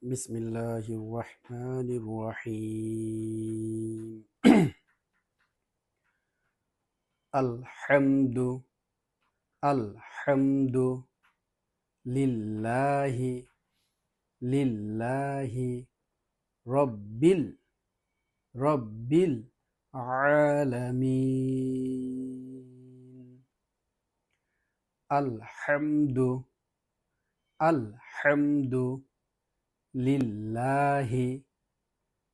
بسم الله الرحمن الرحيم. الحمد الحمد لله لله رب رب العالمين. الحمد الحمد লিল্লাহি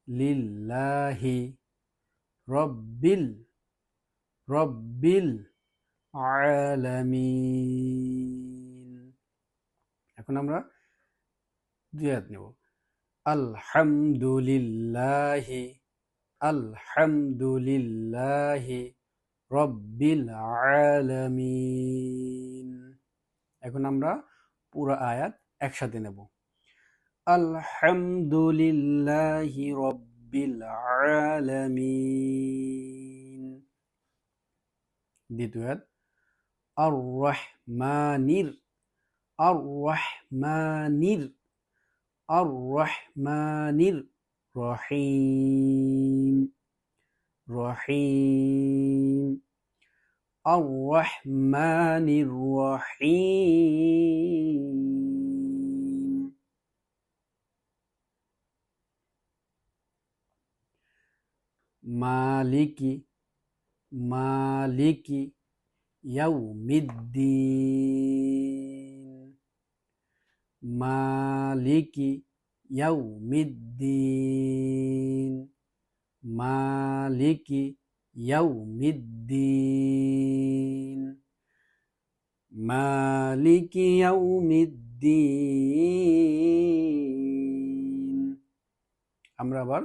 লিল্লাহি রব্বিল রব্বিল আলামিন। এখন আমরা হাত নেব। আলহামদুলিল্লাহি আলহামদুলিল্লাহি রব্বিল আলামিন। এখন আমরা পুরো আয়াত একসাথে নেব। আলহামদুলিল্লাহি রব্বিল আলামিন দ্বিতীয় আর রহমানির আর রহমানির আর রহমানির রহিম মালিকি মালিকি ইয়াউমিদ্দিন মালিকি ইয়াউমিদ্দিন মালিকি ইয়াউমিদ্দিন মালিকি ইয়াউমিদ্দিন আমরা আবার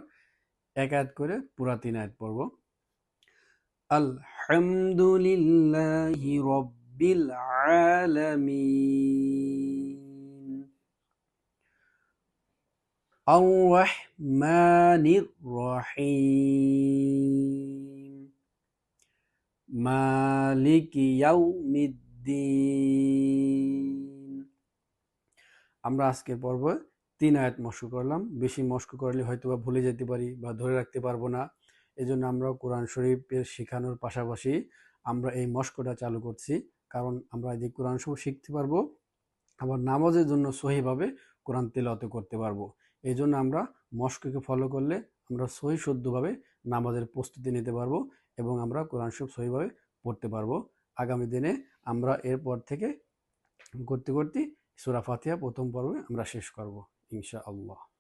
এক আয়াত করে পুরা তিন আয়াত পড়ব। আলহামদুলিল্লাহি রব্বিল আলামিন। আর রহমানির রহিম। মালিক ইয়াউমিদ্দিন। আমরা আজকে পর্বে তিন আয়াত মস্ক করলাম। বেশি মস্ক করলে হয়তো বা ভুলে যেতে পারি বা ধরে রাখতে পারব না। এজন্য আমরা কোরআন শরীফের শেখানোর পাশাপাশি আমরা এই মস্কটা চালু করছি। কারণ আমরা যে কোরআন শরীফ শিখতে পারব, আবার নামাজের জন্য সহিভাবে কোরআন তেলাওয়াত করতে পারব। এই জন্য আমরা মস্ককে ফলো করলে আমরা সহি শুদ্ধভাবে নামাজের প্রস্তুতি নিতে পারব এবং আমরা কোরআন শরীফ সহিভাবে পড়তে পারব। আগামী দিনে আমরা এরপর থেকে করতে করতে সুরা ফাতিহা প্রথম পর্বে আমরা শেষ করব। إن شاء الله.